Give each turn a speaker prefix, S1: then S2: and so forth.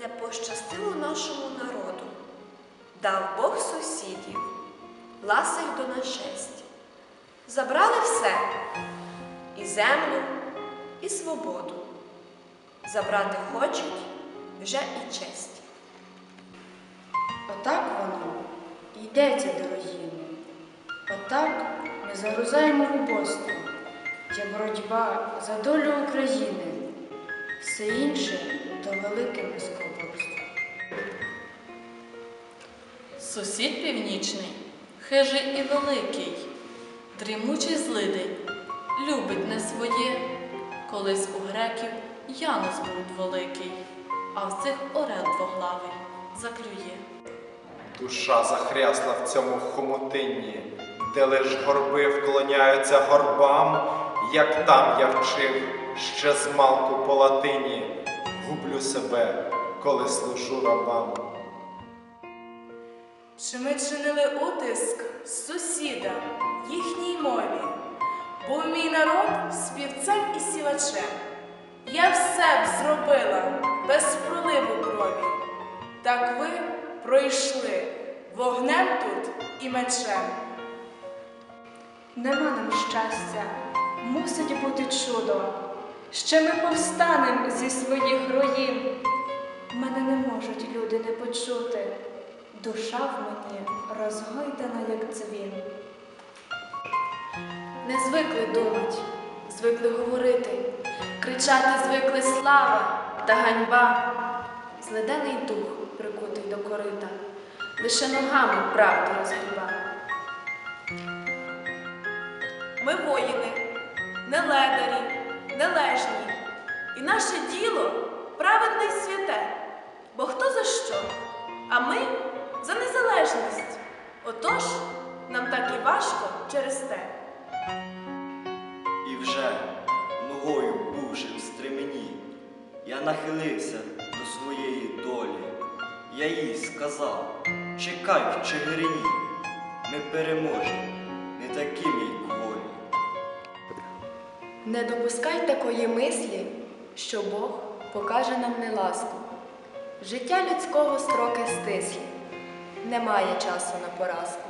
S1: Не пощастило нашому народу, дав Бог сусідів, ласих до нашестя. Забрали все і землю, і свободу. Забрати хочуть вже і честь.
S2: Отак воно і йдеться, дорогі. Отак ми загрузаємо в убоство. Є боротьба за долю України. Все інше то велике низькоборство.
S3: Сусід північний, хижий і великий, дрімучий злидень, любить не своє. Колись у греків Янус був великий, а в цих орел двоглавий заклює.
S4: Душа захрясла в цьому хомутинні, де лиш горби вклоняються горбам, як там я вчив ще змалку по латині, гублю себе, коли служу рабам.
S5: Чи ми чинили утиск сусідам їхній мові? Був мій народ співцем і сівачем. Я все б зробила без проливу крові. Так ви пройшли вогнем тут і мечем.
S6: Нема нам щастя, мусить бути чудо. Ще ми повстанем зі своїх руїн. Мене не можуть люди не почути. Душа в мені розгойдана, як дзвін.
S1: Не звикли думать, звикли говорити, кричати звикли слава та ганьба. Зледений дух прикутий до корита, лише ногами правду розгріба.
S7: Ми воїни, не ледарі, не лежні. І наше діло праведне й святе. Бо хто за що? А ми за незалежність. Отож, нам так і важко через те.
S8: І вже ногою бувши в стремені, я нахилився до своєї долі. Я їй сказав, чекай в Чигирині, ми переможемо, не мій кволі.
S1: Не допускай такої мислі, що Бог покаже нам неласку. Життя людського строки стислі, немає часу на поразку.